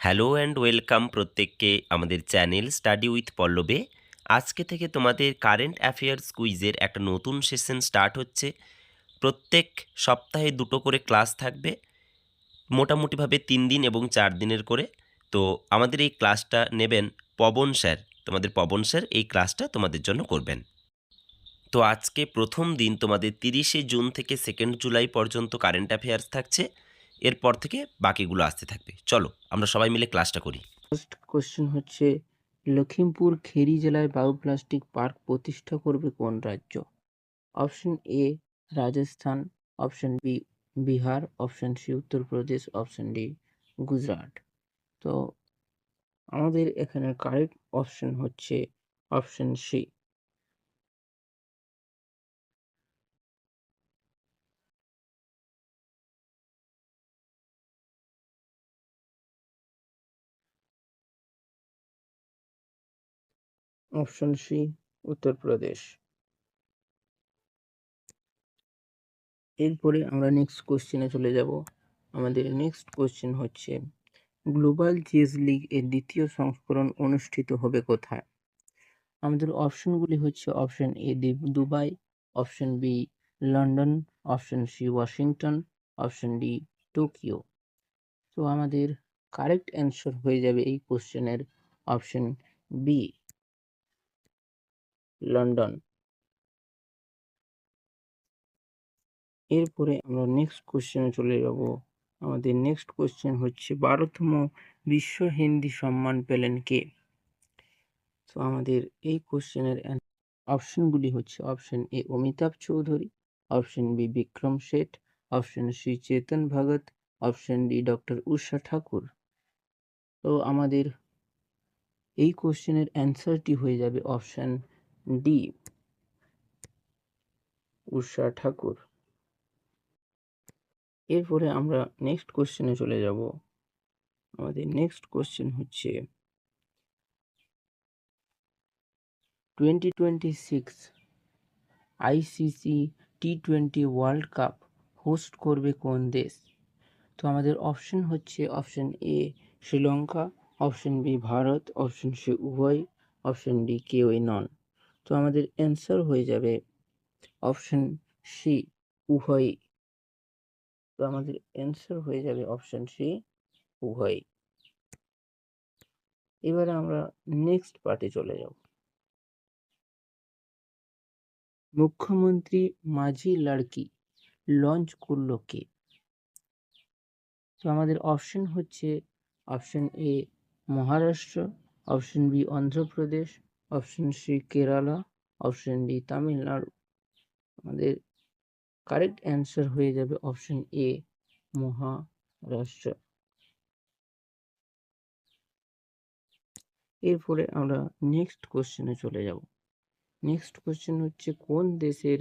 Hello and welcome প্রত্যেককে আমাদের channel study with পল্লবে। আজকে থেকে তোমাদের কারেন্ট অ্যাফেয়ার্স কুইজের একটা নতুন সেশন স্টার্ট হচ্ছে। প্রত্যেক সপ্তাহে দুটো করে ক্লাস থাকবে, মোটামুটিভাবে তিন দিন এবং চার দিনের করে। তো আমাদের এই ক্লাসটা নেবেন পবন স্যার, তোমাদের পবন স্যার এই ক্লাসটা তোমাদের জন্য করবেন। তো আজকে প্রথম দিন তোমাদের তিরিশে জুন থেকে সেকেন্ড জুলাই পর্যন্ত কারেন্ট অ্যাফেয়ার্স থাকছে। এরপর থেকে বাকিগুলো আসতে থাকবে। চলো, আমরা সবাই মিলে ক্লাসটা করি। ফার্স্ট কোশ্চেন হচ্ছে লখিমপুর খেরি জেলায় বায়োপ্লাস্টিক পার্ক প্রতিষ্ঠা করবে কোন রাজ্য? Option A Rajasthan. Option B Bihar. Option C Uttar Pradesh. Option D Gujarat. তো আমাদের এখানে কারেক্ট অপশন হচ্ছে option C option C, Uttar Pradesh. এরপরে আমরা নেক্সট কোশ্চেনে চলে যাব। আমাদের নেক্সট কোশ্চেন হচ্ছে গ্লোবাল চেস লিগ এর দ্বিতীয় সংস্করণ অনুষ্ঠিত হবে কোথায়? আমাদের অপশনগুলি হচ্ছে option A Dubai, option B, London, option C, Washington, option D, Tokyo. তো আমাদের কারেক্ট অ্যান্সার হয়ে যাবে এই কোশ্চেনের অপশন বি। লন্ডন। এরপরে আমরা নেক্সট কোশ্চেনে চলে যাব। আমাদের নেক্সট কোশ্চেন হচ্ছে, বারোতম বিশ্ব হিন্দি সম্মান পেলেন কে? তো আমাদের এই কোশ্চেনের অপশনগুলি হচ্ছে option A Amitabh Chowdhury option B Vikram Seth option C Chetan Bhagat option D doctor Usha Thakur. তো আমাদের এই কোশ্চেনের অ্যান্সারটি হয়ে যাবে অপশন ডি উষা ঠাকুর। এরপরে আমরা নেক্সট কোশ্চেনে চলে যাব। আমাদের নেক্সট কোশ্চেন হচ্ছে twenty twenty six ICC T twenty world cup host করবে কোন দেশ? তো আমাদের অপশন হচ্ছে option A Sri Lanka option B Bharat option C উভয় অপশন ডি কেউই নন। তো আমাদের অ্যান্সার হয়ে যাবে অপশন সি উভয়ই তো আমাদের অ্যান্সার হয়ে যাবে অপশন সি উভয়ই এবারে আমরা নেক্সট পার্টে চলে যাব। মুখ্যমন্ত্রী মাঝি লাড়কি লঞ্চ করল কে? তো আমাদের অপশন হচ্ছে option A Maharashtra option B Andhra Pradesh option C Kerala option D Tamil Nadu আমাদের কারেক্ট অ্যান্সার হয়ে যাবে অপশন এ মহারাষ্ট্র এরপরে আমরা নেক্সট কোশ্চেনে চলে যাব। নেক্সট কোশ্চেন হচ্ছে, কোন দেশের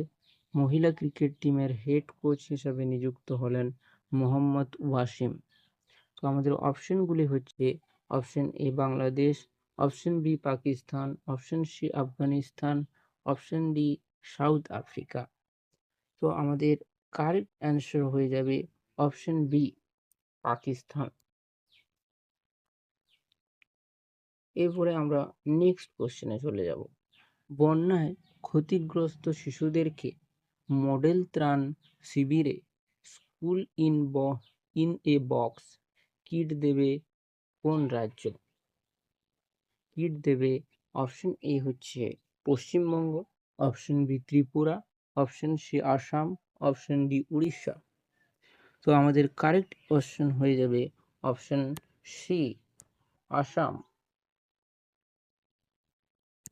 মহিলা ক্রিকেট টিমের হেড কোচ হিসাবে নিযুক্ত হলেন মোহাম্মদ ওয়াসিম? তো আমাদের অপশনগুলি হচ্ছে option A Bangladesh option B Pakistan option C Afghanistan option D South Africa তো আমাদের কারেক্ট অ্যান্সার হয়ে যাবে অপশন বি পাকিস্তান এরপরে আমরা নেক্সট কোশ্চেনে চলে যাব। বন্যায় ক্ষতিগ্রস্ত শিশুদেরকে মডেল ত্রাণ শিবিরে স্কুল ইন ব ইন এ বক্স কিট দেবে কোন রাজ্য? কিট দেবে। অপশন এ হচ্ছে Paschimbanga option B Tripura option C Assam option D Orissa. তো আমাদের কারেক্ট কোশ্চেন হয়ে যাবে অপশন সি আসাম।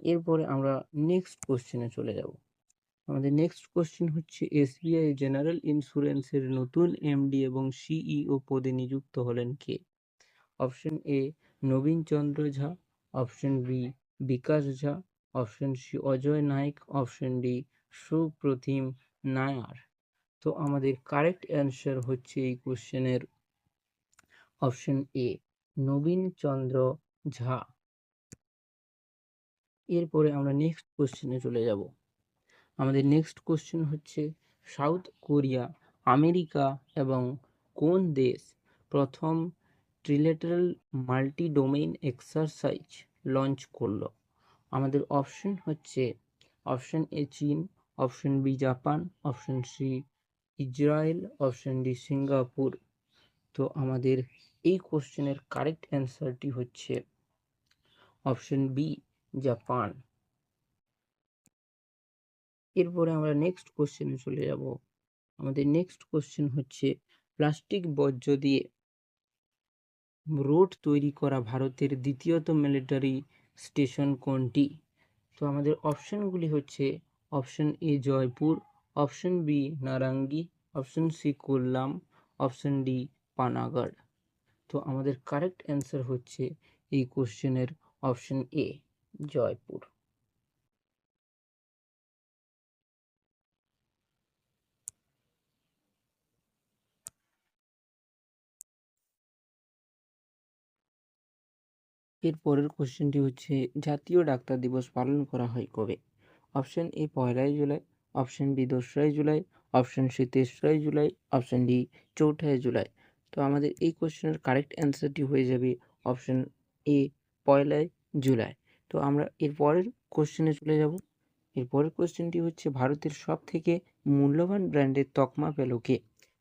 এরপরে আমরা নেক্সট কোশ্চেনে চলে যাব। আমাদের নেক্সট কোশ্চেন হচ্ছে এসবিআই জেনারেল ইন্স্যুরেন্সের নতুন এমডি এবং সিইও পদে নিযুক্ত হলেন কে? Option A Nabin Chandra Jha option B Bikash Jha. Option C Ajay Nayak. Option D Supratim Nair. তো আমাদের কারেক্ট অ্যান্সার হচ্ছে এই কোশ্চেনের অপশন এ নবীন চন্দ্র ঝা। এরপরে আমরা নেক্সট কোশ্চেনে চলে যাব। আমাদের নেক্সট কোশ্চেন হচ্ছে, সাউথ কোরিয়া, আমেরিকা এবং কোন দেশ প্রথম trilateral multi domain exercise launch করল। আমাদের অপশন হচ্ছে অপশন এ চীন option B Japan option C Israel option D Singapore. তো আমাদের এই কোশ্চেনের কারেক্ট অ্যান্সারটি হচ্ছে অপশন বি জাপান। এরপরে আমরা নেক্সট কোশ্চেনে চলে যাব। আমাদের নেক্সট কোশ্চেন হচ্ছে প্লাস্টিক বর্জ্য দিয়ে রোড তৈরি করা ভারতের দ্বিতীয়ত মিলিটারি স্টেশন কোনটি? তো আমাদের অপশনগুলি হচ্ছে option A Jaipur option B Narangi option C Kollam option D Panagarh. তো আমাদের কারেক্ট অ্যান্সার হচ্ছে এই কোশ্চেনের অপশন এ জয়পুর। এর পরের কোশ্চেনটি হচ্ছে, জাতীয় ডাক্তার দিবস পালন করা হয় কবে? অপশন এ পয়লাই জুলাই। অপশন বি দোসরাই জুলাই। অপশন সি তেসরাই জুলাই। অপশন ডি চৌঠাই জুলাই। তো আমাদের এই কোশ্চেনের কারেক্ট অ্যান্সারটি হয়ে যাবে অপশন এ পয়লাই জুলাই। তো আমরা এর পরের কোশ্চেনে চলে যাব। এর পরের কোশ্চেনটি হচ্ছে, ভারতের সব থেকে মূল্যবান ব্র্যান্ডের তকমা পেল কে?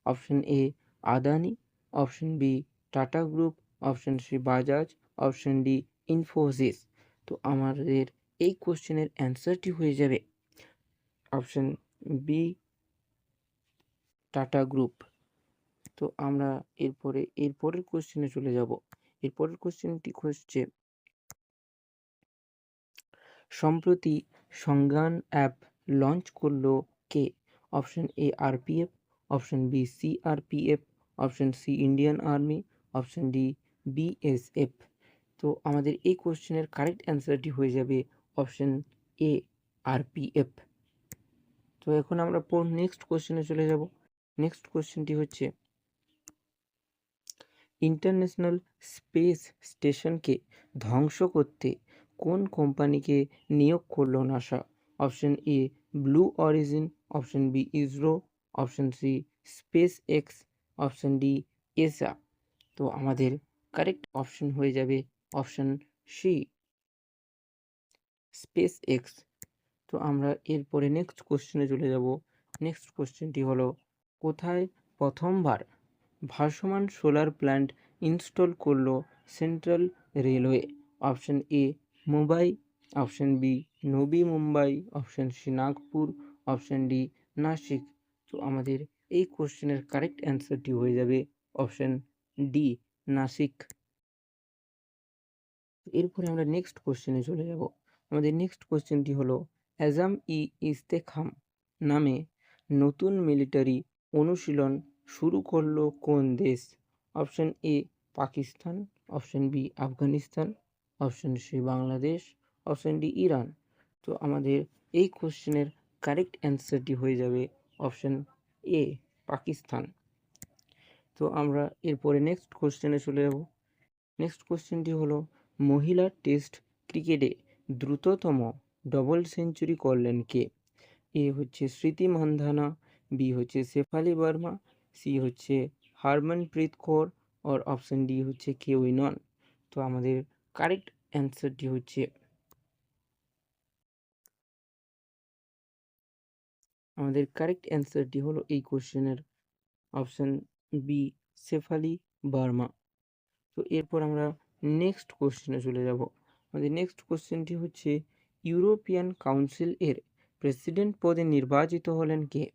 Option A Adani. Option B Tata group option C Bajaj. Option D Infosys তো আমাদের এই কোশ্চেনের অ্যান্সারটি হয়ে যাবে। অপশন বি টাটা গ্রুপ তো আমরা এরপরে, এরপরের কোশ্চেনে চলে যাব। এরপরের কোশ্চেনটি হচ্ছে, সম্প্রতি সংজ্ঞান অ্যাপ লঞ্চ করল কে? Option A RPF option B C CRPF option C Indian army option D BSF তো আমাদের এই কোশ্চেনের কারেক্ট অ্যান্সারটি হয়ে যাবে অপশন এ আরপিএফ তো এখন আমরা নেক্সট কোশ্চেনে চলে যাব। নেক্সট কোশ্চেনটি হচ্ছে ইন্টারন্যাশনাল স্পেস স্টেশনকে ধ্বংস করতে কোন কোম্পানিকে নিয়োগ করল NASA option A Blue Origin option B ISRO option C Space X option D ESA তো আমাদের কারেক্ট অপশন হয়ে যাবে অপশন সি স্পেস এক্স তো আমরা এরপরে নেক্সট কোশ্চেনে চলে যাব। নেক্সট কোশ্চেনটি হলো, কোথায় প্রথমবার ভাসমান সোলার প্ল্যান্ট ইনস্টল করল central railway option A Mumbai option B Navi Mumbai option C Nagpur option D Nashik তো আমাদের এই কোশ্চেনের কারেক্ট অ্যান্সারটি হয়ে যাবে। অপশন ডি নাসিক এরপরে আমরা নেক্সট কোশ্চেনে চলে যাব। আমাদের নেক্সট কোশ্চেনটি হলো, অ্যাজাম ই ইস্তেখাম নামে নতুন মিলিটারি অনুশীলন শুরু করল কোন দেশ? Option A Pakistan option B Afghanistan option C Bangladesh option D Iran. তো আমাদের এই কোশ্চেনের কারেক্ট অ্যান্সারটি হয়ে যাবে অপশন এ পাকিস্তান। তো আমরা এরপরে নেক্সট কোশ্চেনে চলে যাব। নেক্সট কোশ্চেনটি হলো মহিলা টেস্ট ক্রিকেটে দ্রুততম ডবল সেঞ্চুরি করলেন কে? এ হচ্ছে স্মৃতি মান্ধানা, বি হচ্ছে শেফালি বর্মা, সি হচ্ছে হারমনপ্রীত কৌর, আর অপশন ডি হচ্ছে কে কেউই নন তো আমাদের কারেক্ট অ্যান্সারটি হচ্ছে আমাদের কারেক্ট অ্যান্সারটি হলো এই কোশ্চেনের অপশন বি, শেফালি বার্মা। তো এরপর আমরা নেক্সট কোশ্চেনে চলে যাব। আমাদের নেক্সট কোশ্চেনটি হচ্ছে, ইউরোপিয়ান কাউন্সিল এর প্রেসিডেন্ট পদে নির্বাচিত হলেন কে?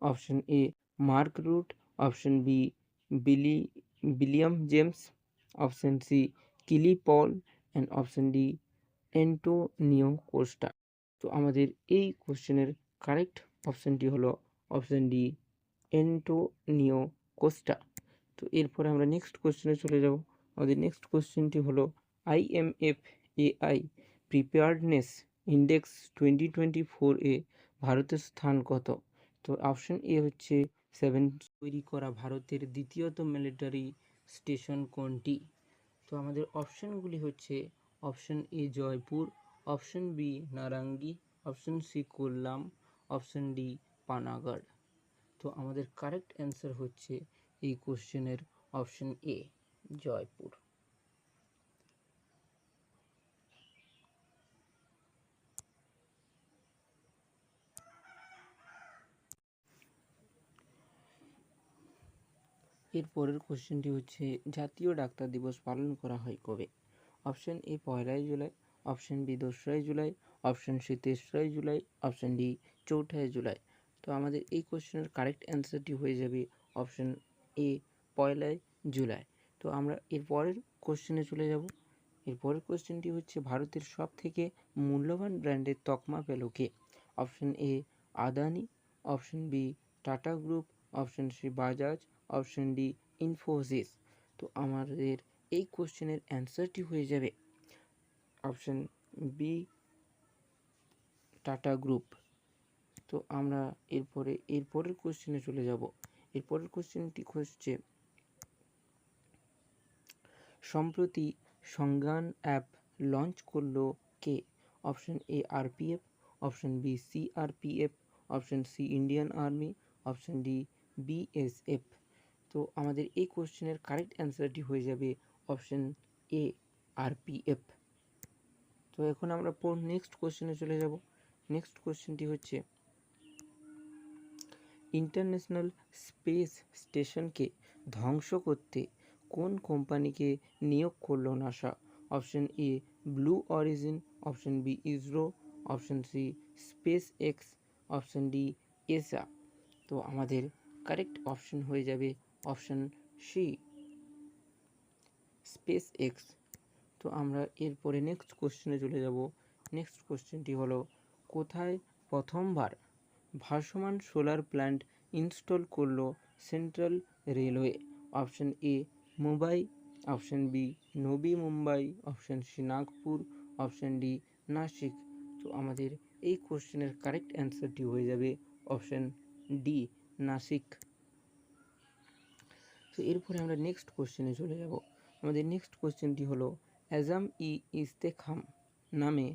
Option A, Mark Rutte. Option B, Billy, William James. Option C, Kili Paul. And option D, Antonio Costa. তো আমাদের এই কোশ্চেনের কারেক্ট অপশানটি হলো অপশান ডি, অ্যান্টোনিও কোস্টা। তো এরপরে আমরা নেক্সট কোশ্চেনে চলে যাব। আমাদের নেক্সট কোশ্চেনটি হলো IMF AI preparedness index twenty twenty four এ ভারতের স্থান কত? তো অপশন এ হচ্ছে সেভেন তৈরি করা ভারতের দ্বিতীয়ত মিলিটারি স্টেশন কোনটি? তো আমাদের অপশনগুলি হচ্ছে option A Jaipur option B Narangi option C Kollam option D Panagarh. তো আমাদের কারেক্ট অ্যান্সার হচ্ছে এই কোশ্চেনের অপশন এ জয়পুর। এর পরের কোশ্চেনটি হচ্ছে, জাতীয় ডাক্তার দিবস পালন করা হয় কবে? অপশন এ পয়লাই জুলাই। অপশন বি দোসরাই জুলাই। অপশন সি তেসরাই জুলাই। অপশন ডি চৌঠাই জুলাই। তো আমাদের এই কোশ্চেনের কারেক্ট অ্যান্সারটি হয়ে যাবে অপশন এ পয়লাই জুলাই। তো আমরা এর পরের কোশ্চেনে চলে যাব। এর পরের কোশ্চেনটি হচ্ছে ভারতের সব থেকে মূল্যবান ব্র্যান্ডের তকমা পেল কে? Option A Adani. Option B Tata group option C Bajaj. Option D Infosys তো আমাদের এই কোশ্চেনের অ্যান্সারটি হয়ে যাবে। অপশন বি টাটা গ্রুপ তো আমরা এরপরে এরপরের কোশ্চেনে চলে যাব। এরপরের কোশ্চেনটি হচ্ছে সম্প্রতি সংজ্ঞান অ্যাপ লঞ্চ করল কে? Option A RPF, option B C CRPF, option C Indian army, option D BSF. তো আমাদের এই কোশ্চেনের কারেক্ট অ্যান্সারটি হয়ে যাবে অপশন এ আরপিএফ। তো এখন আমরা পর নেক্সট কোশ্চেনে চলে যাব। নেক্সট কোশ্চেনটি হচ্ছে ইন্টারন্যাশনাল স্পেস স্টেশনকে ধ্বংস করতে কোন কোম্পানিকে নিয়োগ করল NASA? Option A, Blue Origin. Option B, ISRO. Option C SpaceX option D, ESA. তো আমাদের কারেক্ট অপশন হয়ে যাবে অপশন সি স্পেস এক্স তো আমরা এরপরে নেক্সট কোশ্চেনে চলে যাব। নেক্সট কোশ্চেনটি হলো, কোথায় প্রথমবার ভাসমান সোলার প্ল্যান্ট ইনস্টল করল central railway? Option A Mumbai option B Navi Mumbai option C Nagpur option D Nashik. তো আমাদের এই কোশ্চেনের কারেক্ট অ্যান্সারটি হয়ে যাবে অপশন ডি নাসিক। তো এরপরে আমরা নেক্সট কোশ্চেনে চলে যাব। আমাদের নেক্সট কোশ্চেনটি হলো অ্যাজাম ই ইস্তেখাম নামে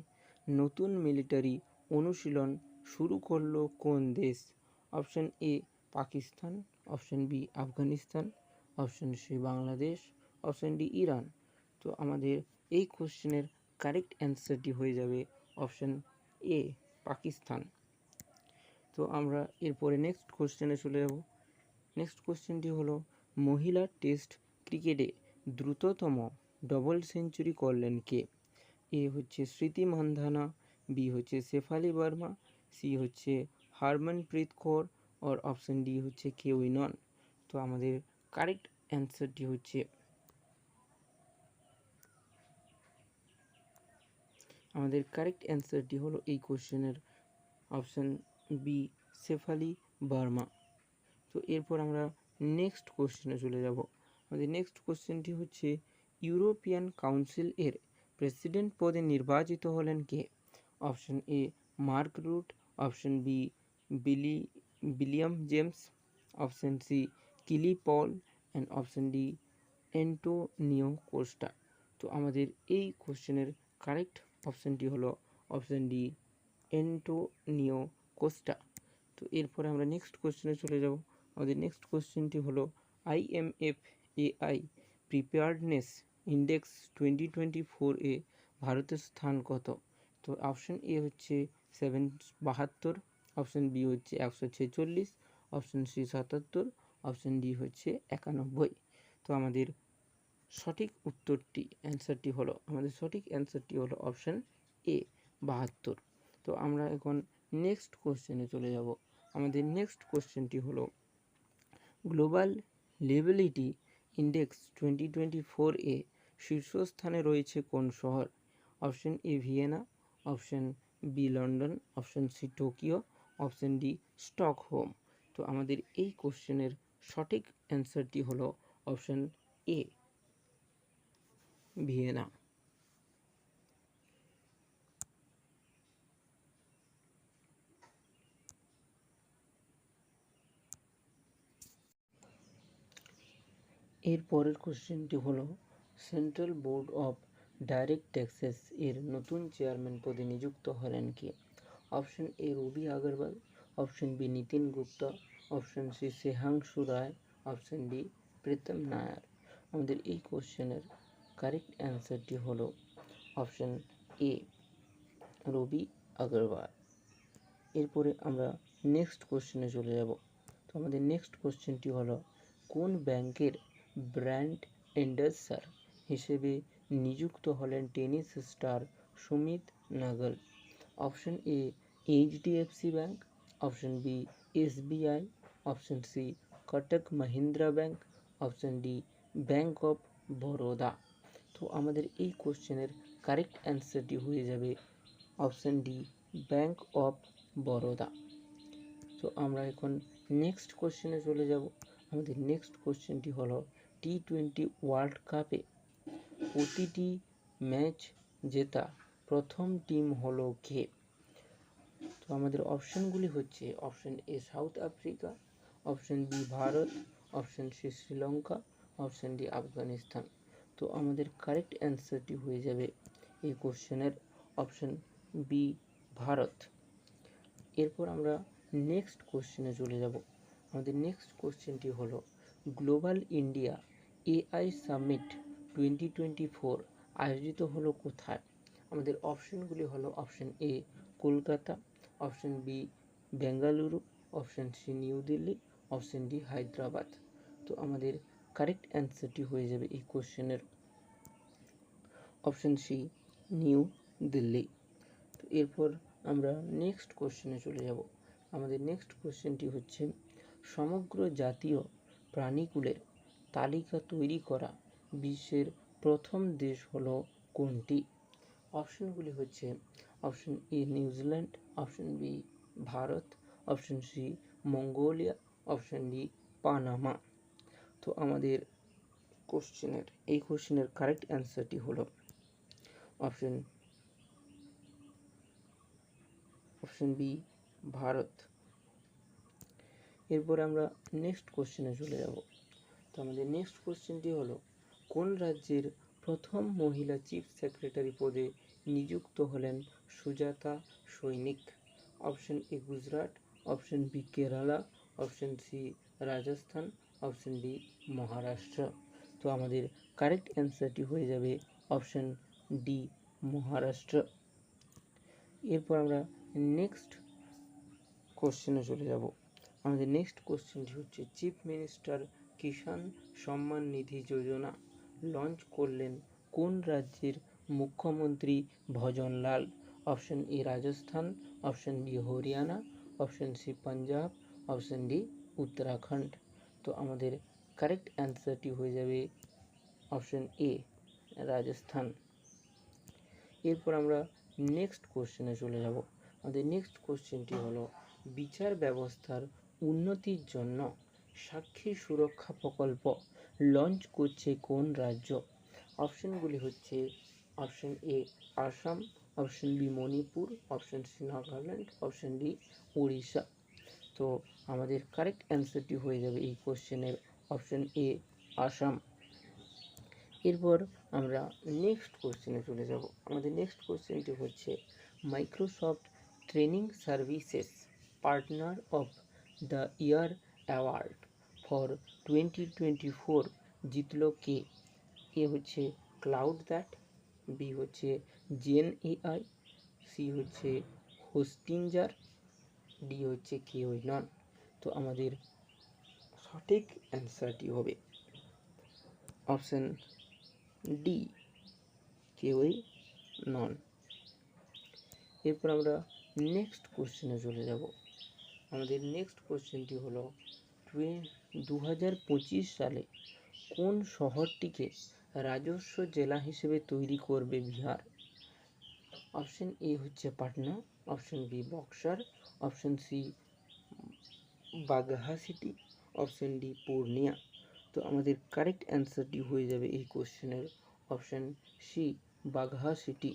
নতুন মিলিটারি অনুশীলন শুরু করল কোন দেশ? Option A Pakistan option B Afghanistan option C Bangladesh option D Iran তো আমাদের এই কোশ্চেনের কারেক্ট অ্যান্সারটি হয়ে যাবে অপশন এ পাকিস্তান তো আমরা এরপরে নেক্সট কোশ্চেনে চলে যাব। নেক্সট কোশ্চেনটি হলো, মহিলা টেস্ট ক্রিকেটে দ্রুততম ডবল সেঞ্চুরি করলেন কে? এ হচ্ছে স্মৃতি মান্ধানা বি হচ্ছে শেফালি বর্মা সি হচ্ছে হারমনপ্রীত কৌর আর অপশন ডি হচ্ছে কেউই নন তো আমাদের কারেক্ট অ্যান্সারটি হচ্ছে আমাদের কারেক্ট অ্যান্সারটি হলো এই কোশ্চেনের অপশন বি শেফালি বার্মা। তো এরপর আমরা নেক্সট কোশ্চেনে চলে যাব। আমাদের নেক্সট কোশ্চেনটি হচ্ছে, ইউরোপিয়ান কাউন্সিল এর প্রেসিডেন্ট পদে নির্বাচিত হলেন কে? Option A, Mark Rutte. Option B, Billy, William James. Option C Kili Paul and option D, Antonio Costa. তো আমাদের এই কোশ্চেনের কারেক্ট অপশানটি হলো অপশান ডি, অ্যান্টোনিও কোস্টা। তো এরপরে আমরা নেক্সট কোশ্চেনে চলে যাব। আমাদের নেক্সট কোশ্চেনটি হলো IMF AI preparedness index twenty twenty four এ ভারতের স্থান কত? তো অপশন এ হচ্ছে সেভেন বাহাত্তর, অপশন বি হচ্ছে একশো ছেচল্লিশ, অপশন সি সাতাত্তর অপশন ডি হচ্ছে একানব্বই। তো আমাদের সঠিক উত্তরটি অ্যান্সারটি হলো, আমাদের সঠিক অ্যান্সারটি হলো অপশন এ বাহাত্তর। তো আমরা এখন নেক্সট কোশ্চেনে চলে যাব। আমাদের নেক্সট কোশ্চেনটি হলো global livability index twenty twenty four এ শীর্ষস্থানে রয়েছে কোন শহর? Option A Vienna option B London option C Tokyo option D Stockholm. তো আমাদের এই কোশ্চেনের সঠিক অ্যান্সারটি হলো অপশন এ, ভিয়েনা। এর পরের কোশ্চেনটি হলো, central board of direct taxes এর নতুন চেয়ারম্যান পদে নিযুক্ত হলেন কে? Option A, Ravi Agarwal. Option B, Nitin Gupta. Option C Shrehanshu Roy option D, Pritam Nair. আমাদের এই কোশ্চেনের কারেক্ট অ্যান্সারটি হলো অপশন এ, রবি আগরওয়াল। এরপরে আমরা নেক্সট কোশ্চেনে চলে যাব। তো আমাদের নেক্সট কোশ্চেনটি হলো, কোন ব্যাংকের ব্র্যান্ড এন্ডাসার হিসেবে নিযুক্ত হলেন tennis star Sumit Nagal? Option A, HDFC bank. Option B, SBI. Option C Kotak Mahindra bank option D bank of Baroda তো আমাদের এই কোশ্চেনের কারেক্ট অ্যান্সারটি হয়ে যাবে option D bank of Baroda তো আমরা এখন নেক্সট কোশ্চেনে চলে যাব। আমাদের নেক্সট কোশ্চেনটি হলো টি টোয়েন্টি ওয়ার্ল্ড কাপে প্রতিটি ম্যাচ জেতা প্রথম টিম হলো কে? তো আমাদের অপশনগুলি হচ্ছে option A South Africa option B Bharat option C Sri Lanka option D Afghanistan তো আমাদের কারেক্ট অ্যান্সারটি হয়ে যাবে এই কোশ্চেনের অপশন বি ভারত এরপর আমরা নেক্সট কোশ্চেনে চলে যাব। আমাদের নেক্সট কোশ্চেনটি হলো global India AI summit twenty twenty four আয়োজিত হলো কোথায়? আমাদের অপশনগুলি হলো option A Kolkata option B Bengaluru option C New Delhi option D Hyderabad তো আমাদের কারেক্ট অ্যান্সারটি হয়ে যাবে এই কোশ্চেনের অপশন সি নিউ দিল্লি তো এরপর আমরা নেক্সট কোশ্চেনে চলে যাব। আমাদের নেক্সট কোশ্চেনটি হচ্ছে, সমগ্র জাতীয় প্রাণীকুলের তালিকা তৈরি করা বিশ্বের প্রথম দেশ হলো কোনটি? অপশনগুলি হচ্ছে option A New Zealand option B Bharat option C Mongolia option D Panama তো আমাদের কোশ্চেনের এই কোশ্চেনের কারেক্ট অ্যান্সারটি হলো অপশন অপশন বি ভারত. এরপর আমরা নেক্সট কোশ্চেনে চলে যাব। তো আমাদের নেক্সট কোশ্চেনটি হলো, কোন রাজ্যের প্রথম মহিলা চিফ সেক্রেটারি পদে নিযুক্ত হলেন Sujata Sainik? Option A Gujarat option B Kerala option C Rajasthan option D Maharashtra তো আমাদের কারেক্ট অ্যান্সারটি হয়ে যাবে অপশন ডি মহারাষ্ট্র এরপর আমরা নেক্সট কোশ্চেনে চলে যাব। আমাদের নেক্সট কোশ্চেনটি হচ্ছে চিফ মিনিস্টার কিষাণ সম্মান নিধি যোজনা লঞ্চ করলেন কোন রাজ্যের মুখ্যমন্ত্রী Bhajanlal option A Rajasthan option B Haryana option C Punjab option D Uttarakhand তো আমাদের কারেক্ট অ্যান্সারটি হয়ে যাবে অপশান এ রাজস্থান এরপর আমরা নেক্সট কোশ্চেনে চলে যাব। আমাদের নেক্সট কোশ্চেনটি হলো, বিচার ব্যবস্থার উন্নতির জন্য সাক্ষী সুরক্ষা প্রকল্প লঞ্চ করছে কোন রাজ্য? অপশনগুলি হচ্ছে option A Assam option B Manipur option C Nagaland option D Orissa তো আমাদের কারেক্ট অ্যান্সারটি হয়ে যাবে এই কোশ্চেনের অপশন এ আসাম এরপর আমরা নেক্সট কোশ্চেনে চলে যাব। আমাদের নেক্সট কোশ্চেনটি হচ্ছে Microsoft training services partner of the year award for twenty twenty four জিতল কে? এ হচ্ছে ক্লাউড দ্যাট বি হচ্ছে জেন এআই সি হচ্ছে হোস্টিঞ্জার ডি হচ্ছে কে ওই নন তো আমাদের সঠিক অ্যান্সারটি হবে অপশন ডি কেউই নন এরপর আমরা নেক্সট কোশ্চেনে চলে যাব। আমাদের নেক্সট কোশ্চেনটি হলো দু হাজার পঁচিশ সালে কোন শহরটিকে রাজস্ব জেলা হিসেবে তৈরি করবে বিহার? অপশন এ হচ্ছে Patna option B Buxar option C Bagaha city option D Purnia তো আমাদের কারেক্ট অ্যান্সারটি হয়ে যাবে এই কোশ্চেনের অপশন সি বাঘা সিটি